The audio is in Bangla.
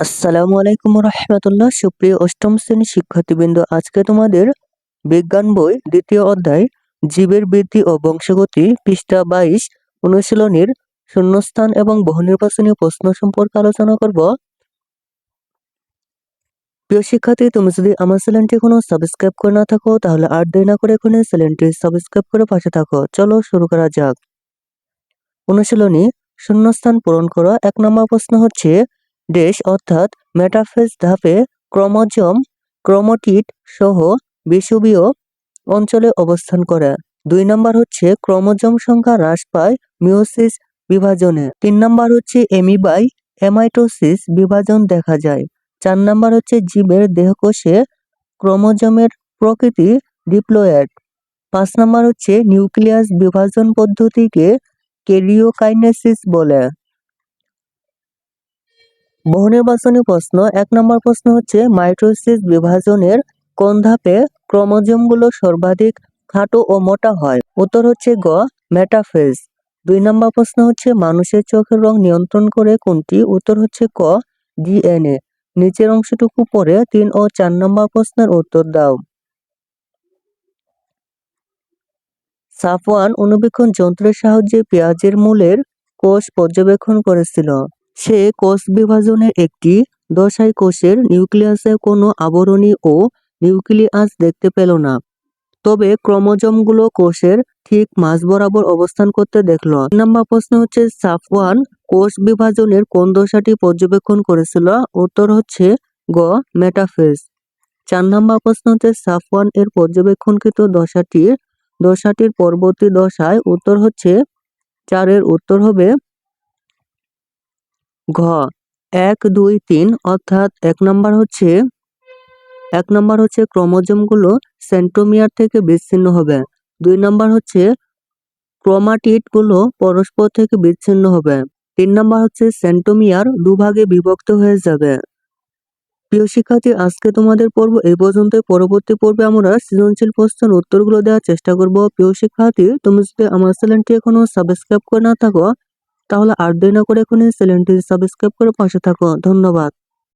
আসসালামু আলাইকুম রহমতুল্লাহ। সুপ্রিয় অষ্টম শ্রেণি শিক্ষার্থীবৃন্দ, আজকে তোমাদের বিজ্ঞান বই দ্বিতীয় অধ্যায়, জীবের বৃদ্ধি ও বংশগতি পৃষ্ঠা বাইশ অনুশীলনীর শূন্যস্থান এবং বহুনির্বাচনী প্রশ্ন সম্পর্কে আলোচনা করব। প্রিয় শিক্ষার্থী, তুমি যদি আমার চ্যানেলটি এখনও সাবস্ক্রাইব করে না থাকো, তাহলে আর দেরি না করে এখনই চ্যানেলটি সাবস্ক্রাইব করে পাশে থাকো। চলো শুরু করা যাক। অনুশীলনী, শূন্যস্থান পূরণ করা। এক নম্বর প্রশ্ন হচ্ছে দেশ অর্থাৎ মেটাফেজ ধাপে ক্রোমোজোম, ক্রোমোটিড সহ বিষুবীয় অঞ্চলে অবস্থান করে। দুই নম্বর হচ্ছে ক্রোমোজোম সংখ্যা হ্রাস পায় মিওসিস বিভাজনে। তিন নম্বর হচ্ছে এমিবাই এমাইটোসিস বিভাজন দেখা যায়। চার নম্বর হচ্ছে জীবের দেহকোষে ক্রোমোজোমের প্রকৃতি ডিপ্লয়েড। পাঁচ নম্বর হচ্ছে নিউক্লিয়াস বিভাজন পদ্ধতিকে কেরিওকাইনেসিস বলে। বহুনির্বাচনী প্রশ্ন, এক নম্বর প্রশ্ন হচ্ছে, মাইটোসিস বিভাজনের কোন ধাপে ক্রোমোজোমগুলো সর্বাধিক খাটো ও মোটা হয়? উত্তর হচ্ছে গ, মেটাফেজ। দুই নম্বর প্রশ্ন হচ্ছে, মানুষের চোখের রং নিয়ন্ত্রণ করে কোনটি? উত্তর হচ্ছে ক, ডিএনএ। নিচের অংশটুকু পরে তিন ও চার নম্বর প্রশ্নের উত্তর দাও। সাফওয়ান অনুবীক্ষণ যন্ত্রের সাহায্যে পেঁয়াজের মূলের কোষ পর্যবেক্ষণ করেছিল। সে কোষ বিভাজনের একটি দশাই কোষের নিউক্লিয়াসে কোনো আবরণী ও নিউক্লিয়াস দেখতে পেল না। তবে ক্রোমোজোমগুলো কোষের ঠিক মাঝ বরাবর অবস্থান করতে দেখল। নাম্বার প্রশ্ন হচ্ছে, সাফওয়ান কোষ বিভাজনের কোন দশাটি পর্যবেক্ষণ করেছিল? উত্তর হচ্ছে গ, মেটাফেজ। চার নম্বর প্রশ্ন হচ্ছে, সাফওয়ান এর পর্যবেক্ষণকৃত দশাটির দশাটির পরবর্তী দশায় উত্তর হচ্ছে, চারের উত্তর হবে ঘ, এক, দুই, তিন, অর্থাৎ এক নম্বর হচ্ছে, এক নম্বর হচ্ছে ক্রোমোজোমগুলো সেন্ট্রোমিয়ার থেকে বিচ্ছিন্ন হবে। দুই নম্বর হচ্ছে ক্রোমাটিডগুলো পরস্পর থেকে বিচ্ছিন্ন হবে। তিন নম্বর হচ্ছে সেন্টোমিয়ার দুভাগে বিভক্ত হয়ে যাবে। প্রিয় শিক্ষার্থী, আজকে তোমাদের পর্ব এই পর্যন্ত পরবর্তী পর্বে আমরা সৃজনশীল প্রশ্নের উত্তরগুলো দেওয়ার চেষ্টা করব। প্রিয় শিক্ষার্থী, তুমি যদি আমার চ্যানেলটি এখনও সাবস্ক্রাইব করে না থাকো তাহলে আর দেরি না করে এখনই চ্যানেলটি সাবস্ক্রাইব করে পাশে থাকো। ধন্যবাদ।